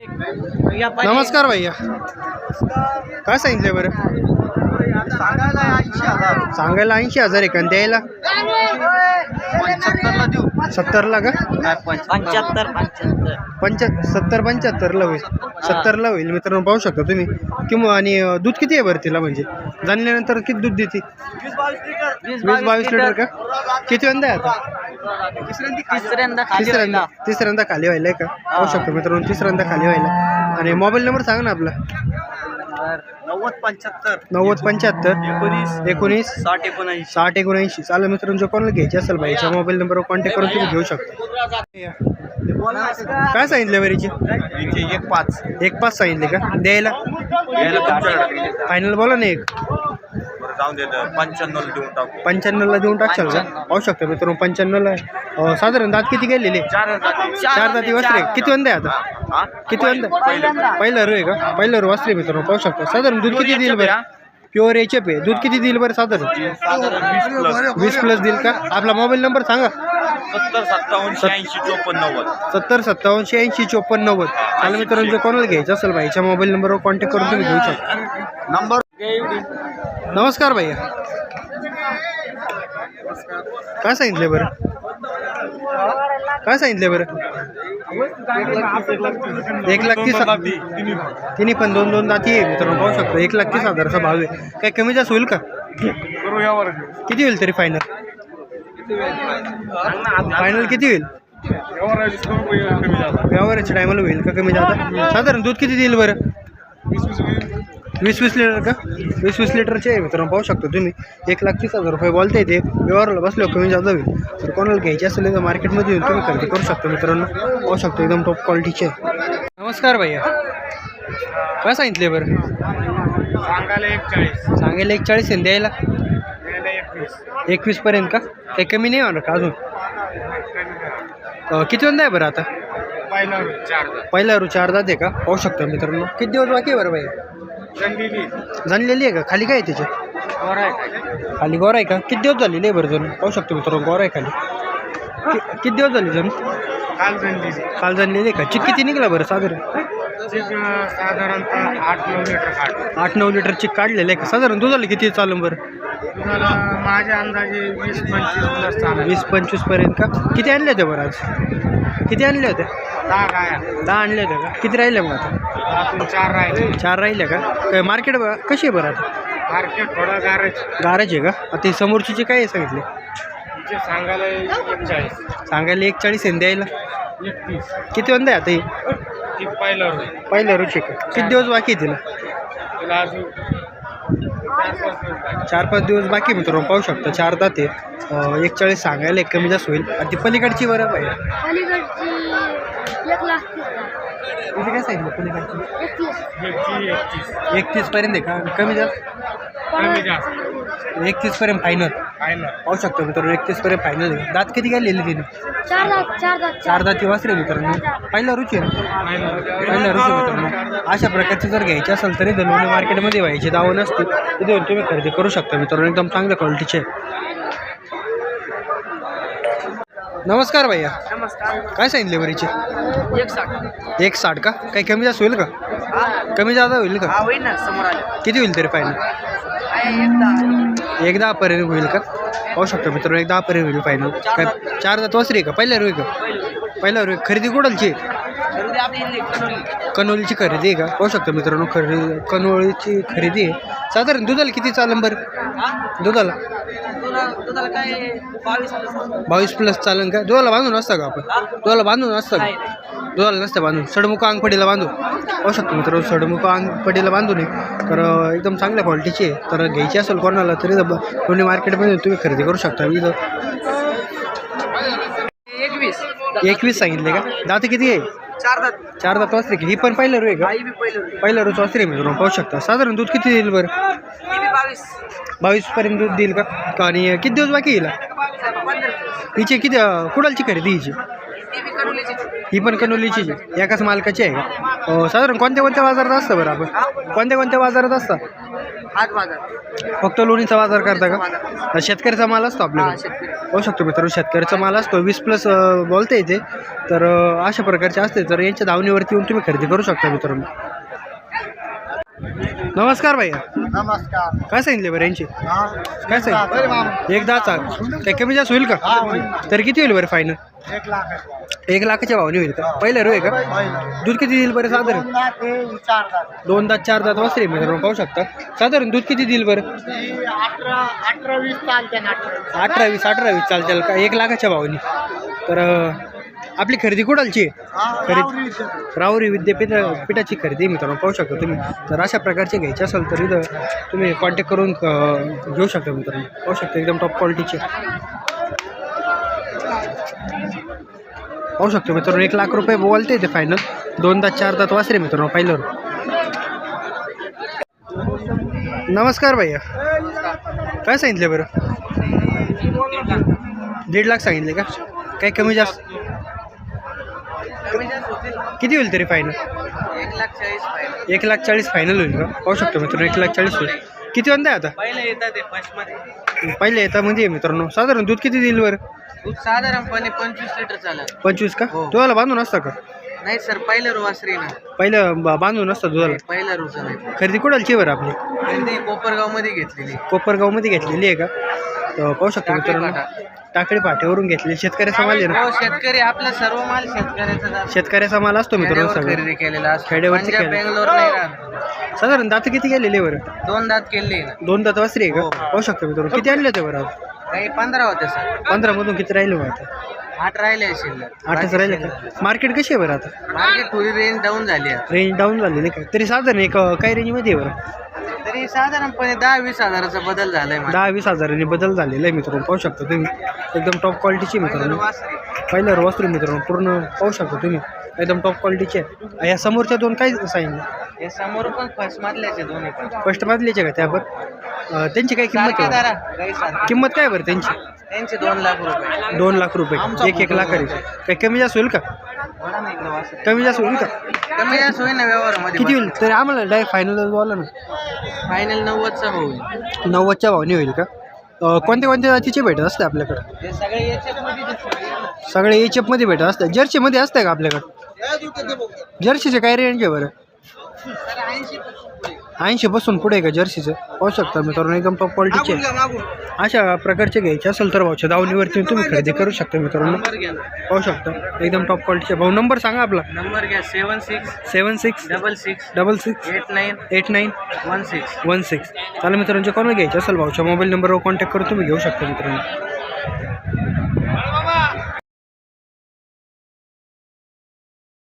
नमस्कार भैया. काय सांगितलं बरं? सांगायला ऐंशी हजार. आहे का? द्यायला? सत्तरला का? पंच्याहत्तर? पंच्याहत्तर. पंच सत्तर पंच्याहत्तरला होईल. सत्तरला होईल. मित्रांनो पाहू शकता तुम्ही. किंवा आणि दूध किती आहे बरं तिला म्हणजे? जाणल्यानंतर किती दूध देते? वीस बावीस लिटर वीस बावीस लिटर का? किती वंदा आहे आता? तिसऱ्यांदा तिसऱ्यांदा तिसऱ्यांदा खाली व्हायला आहे का? पाहू शकतो मित्रांनो तिसऱ्यांदा खाली व्हायला. आणि मोबाईल नंबर सांगा ना आपला. नव्वद पंच्याहत्तर नव्वद पंच्याहत्तर एकोणीस एकोणीस साठ एकोणऐंशी. साठ एकोणऐंशी. चालेल मित्रांनो जो कोणाला घ्यायचे असेल बाईच्या मोबाईल नंबरवर कॉन्टॅक्ट करून तुम्ही घेऊ शकता. काय सांगितलं बरीची? एक पाच. एक पाच सांगितले का? द्यायला. फायनल बोला ना एक. जाऊन दे पंच्याण्णव देऊन टाकू. पंच्याण्णवला देऊन टाकशाल का पाहू शकतो मित्रांनो पंच्याण्णवला अं, साधारण दात किती गेलेले? चार चार दाती वासरे किती वंदा आहे आता? किती वंदा? पहिलं. रो आहे का? पहिलं रो वासरे मित्रांनो पाहू शकतो. साधारण दूध किती देईल बरं? प्युअर एच एफ़ आहे. दूध किती देईल बरं साधारण? साधारण वीस प्लस वीस प्लस देईल का? आपला मोबाईल नंबर सांगा. सत्तर सत्तावन्न शहाऐंशी चोपन्न नव्वद. सत्तर सत्तावन्न ऐंशी चोपन्न नव्वद. चालेल मित्रांनो जर कोणाला घ्यायचं असेल भाईच्या मोबाईल नंबरवर कॉन्टॅक्ट करून तुम्ही घेऊ शकता. नंबर नमस्कार भैया। काय सांगितले बरं काय सांगितले बरं एक लाख तीस तिन्ही पण दोन दोन दाती आहे मित्रांनो पाहू शकतो. एक लाख तीस हजाराचा भाव आहे. काय कमी जास्त होईल का? किती होईल तरी फायनल फायनल किती होईल? व्यवहाराच्या टायमाला होईल का कमी जादा साधारण दूध किती देईल बरं? वीस वीस लिटर का? वीस वीस लिटरचे आहे मित्रांनो पाहू शकतो तुम्ही. एक लाख तीस हजार रुपये बोलता येते व्यवहाराला बसल्यावर कमी जादा होईल. तर कोणाला घ्यायचे असेल तर मार्केटमध्ये येऊन तुम्ही खरेदी करू शकता मित्रांनो. पाहू शकतो एकदम टॉप क्वालिटीचे. नमस्कार भैया. काय सांगितले बरं? सांगायला एक चाळीस सांगायला एक चाळीस आहे द्यायला? एकवीस. पर्यंत का? काही कमी नाही होणार का अजून? किती वंदा आहे बरं आता? पहिला चार. पहिला रू चार आहे का? पाहू शकतो मित्रांनो. किती दिवस बाकी आहे बरं जाणलेली आहे का? खाली काय आहे त्याच्याखाली. गोर आहे का? किती दिवस झालेली आहे बरं जणू? पाहू शकतो मित्रांनो गोर आहे खाली. कि- किती दिवस झाले जणू? काल जनली काल आहे का? चिक किती निघला बरं साधारण? साधारणतः आठ नऊ लिटर काढ आठ नऊ लिटर चिक काढलेलं आहे का? साधारण दुधाला किती चालू बरं? माझ्या अंदाजे वीस पंचवीस वीस पंचवीसपर्यंत का? किती आणले होते बरं आज? किती आणले होते? दहा गाया दहा आणले होते का? किती राहिले मग आता? चार राहिले. चार राहिले का? काय मार्केट कशी आहे बरं आता? मार्केट थोडं गारच गाराज आहे का? आता ही समोरची काय आहे सांगितले? सांगायला एक चाळीस सांगायला एक चाळीस आहे द्यायला? एकतीस. किती वंदा आहे आता ही? ती पहिलं रोज. पहिल्या रुची का? किती दिवस बाकी आहे तिला? तिला अजून चार पाच दिवस बाकी. मित्रांनो पाहू शकता चार दाते अं, एक चाळीस सांगायला एक कमी जास्त होईल. आणि ती पलीकडची बरं पाहिजे. तिथे काय सांगितलं पलीकडची? एकतीस. पर्यंत आहे का? कमी जास्त. कमी जास्त एकतीस पर्यंत फायनल फायनल पाहू शकतो मित्रांनो एकतीस पर्यंत फायनल आहे. दात किती गेलेली तिने? चार दात चार दात चार. दाती वासरे मित्रांनो. पहिला रुची आहे पहिला रुची मित्रांनो. अशा प्रकारचे जर घ्यायचे असेल तरी दलवणी मार्केटमध्ये व्हायचे दावं नसते तिथे येऊन तुम्ही खरेदी करू शकता मित्रांनो. एकदम चांगल्या क्वालिटीचे नमस्कार भैया. नमस्कार. काय सांगितले बरीचे? एक साठ एक साठ का? काही कमी जास्त होईल का? कमी जादा होईल का? हा होईल ना. समोर आले. किती होईल तरी फायनल एक दहा पर्यंत होईल का? पाहू शकतो मित्रांनो एक दहा पर्यंत होईल फायनल काय चार दात वासरी का? पहिल्या रुई का? पहिल्या रुई खरेदी कुठलची? कनोलीची खरेदी आहे का? पाहू शकतो मित्रांनो खरेदी कनोळीची खरेदी आहे. साधारण दुधाला किती चालन बरं दुधाला. बावीस प्लस चालन का? दुधाला बांधून असतं का आपण? दुधाला बांधून असतं का? दुधाला नसतं बांधून. सडमुख अंगपडीला बांधू पाहू शकतो मित्रांनो सडमुख अंगपडीला बांधून आहे. तर एकदम चांगल्या क्वालिटीची आहे. तर घ्यायची असेल कोणाला तरी दोन्ही मार्केटमध्ये तुम्ही खरेदी करू शकता. इथं एकवीस. एकवीस सांगितले का? दात किती आहे? चार दात. चार दात की. ही पण पहिलं रू आहे का? पहिलं रोज वाजते मित्रांनो पाहू शकता. साधारण दूध किती देईल बरं? बावीस. बावीस पर्यंत दूध देईल का? आणि किती दिवस बाकी येईल हिचे किती कुडालची खरेदी हिची? ही पण कनोलीची आहे. एकाच मालकाची आहे का? अं, साधारण कोणत्या कोणत्या बाजारात असतं बरं आपण? कोणत्या कोणत्या बाजारात असतं? बाजार. फक्त लोणीचा बाजार करता का? शेतकऱ्याचा माल असतो हा शेतकरी. पाहू शकतो मित्रांनो शेतकऱ्याचा माल असतो. वीस प्लस बोलते इथे तर अशा प्रकारचे असते. तर यांच्या दावणीवरती येऊन तुम्ही खरेदी करू शकता मित्रांनो. नमस्कार भैया. नमस्कार. काय सांगितले बरं यांची? काय सांगितलं? एक दहाचा काय कमी जास्त होईल का? तर किती होईल बरं फायनल एक लाख एक लाखाच्या भावने होईल का? पहिलं रो आहे का? दूध किती देईल बरं साधारण? दोन दात चार दात वासरे मित्रांनो पाहू शकता. साधारण दूध किती देईल बरं? अठरा वीस चालते अठरा वीस. अठरा वीस चालतील का? एक लाखाच्या भावनी. तर आपली खरेदी कुठालची? आहे खरेदी राहुरी विद्यापीठ. पीठाची खरेदी मित्रांनो पाहू शकता तुम्ही. तर अशा प्रकारचे घ्यायचे असेल तर इथं तुम्ही कॉन्टॅक्ट करून घेऊ शकता मित्रांनो. पाहू शकता एकदम टॉप क्वालिटीचे पाहू शकतो मित्रांनो एक लाख रुपये बोलते ते फायनल दोन दात चार दात वासरे मित्रांनो पाहिलं. नमस्कार भैया. काय सांगितलं बरं? दीड लाख सांगितले का? काही कमी जास्त? किती होईल तरी फायनल एक लाख चाळीस पाहिजे एक लाख चाळीस फायनल होईल का? पाहू शकतो मित्रांनो एक लाख चाळीस होईल. किती आहे आता? पहिले येतात ते पहिले म्हणजे मित्रांनो साधारण दूध किती देईल बरं? दूध साधारणपणे पंचवीस लिटर चालत पंचवीस का? हो. तुम्हाला बांधून असता का? नाही सर पहिलं रुवासरी ना. पहिलं बांधून असतं दुधाला? पहिला रुचा नाही. खरेदी कुठालची बरं आपली? त्यांनी कोपरगावमध्ये घेतलेली. कोपरगावमध्ये घेतलेली आहे का? तर पाहू शकतो मित्रांनो. टाकळी पाट्यावरून घेतलेली शेतकऱ्याचा माल आहे ना? हो शेतकरी आपला सर्व माल शेतकऱ्याचा. शेतकऱ्याचा माल असतो मित्रांनो खेड्यावर सगळं. खरेदी केलेला असतो. खेड्यावरती पंजाब केलेला. बेंगलोर नाही राहत. साधारण दात किती गेलेले बरं? दोन दात केले ना. दोन दात वासरी आहे हो. का पाहू शकतो मित्रांनो. किती आणले होते बरं आज? काही पंधरा होते सर. पंधरा मधून किती राहिले मग आता? आठ राहिले शिल्लक. आठच राहिले का? मार्केट कशी आहे बरं आता? मार्केट थोडी रेंज डाऊन झाली आहे. रेंज डाऊन झालेली का? तरी साधारण एक अं, काय रेंजमध्ये आहे बरं. तरी साधारणपणे दहा वीस हजाराचा बदल झालाय माझा. दहा वीस हजारांनी बदल झालेला आहे मित्रांनो पाहू शकता तुम्ही. एकदम टॉप क्वालिटीची मित्रांनो. वासरी. पहिलं वस्त्र मित्रांनो पूर्ण पाहू शकता तुम्ही. एकदम टॉप क्वालिटीचे आहे या समोरच्या दोन काय सांगितलं हे समोर पण फर्स्ट मधल्याचे दोन्ही पण. फर्स्ट मधलीचे का त्यावर? अं, त्यांची काय किंमत सारखे आहे दारा काही सारखे. किंमत काय बरं त्यांची? त्यांचे दोन लाख रुपये. दोन लाख रुपये. एक एक लाख काही कमी जास्त होईल का? बघा ना इकडं वासरे. कमी जास्त होईल का? कमी जास्त होईल ना व्यवहारामध्ये किती होईल? तरी आम्हाला डायरेक्ट फायनल बोला ना. फायनल नव्वदचा होईल नव्वदच्या भावने होईल का? अं, कोणत्या कोणत्या जातीचे भेटत असते आपल्याकडे? हे सगळे याच्यामध्ये सगळे मध्ये भेटत असतात जर्सीमध्ये असतं का आपल्याकडे? जर्सीचे काय रेंज आहे बरं? ऐंशी पासून पुढे आहे का जर्सीचं? पाहू शकता मित्रांनो एकदम टॉप क्वालिटीचे. अशा प्रकारचे घ्यायचे असेल तर भाऊच्या दावणीवरती तुम्ही खरेदी करू शकता मित्रांनो. पाहू शकता एकदम टॉप क्वालिटीचे भाऊ नंबर सांगा आपला. नंबर घ्या seven six seven six double six double six eight nine eight nine one six one six चालेल मित्रांनो जे कोणाला घ्यायचे असेल भाऊच्या मोबाईल नंबरवर कॉन्टॅक्ट करून तुम्ही घेऊ शकता मित्रांनो.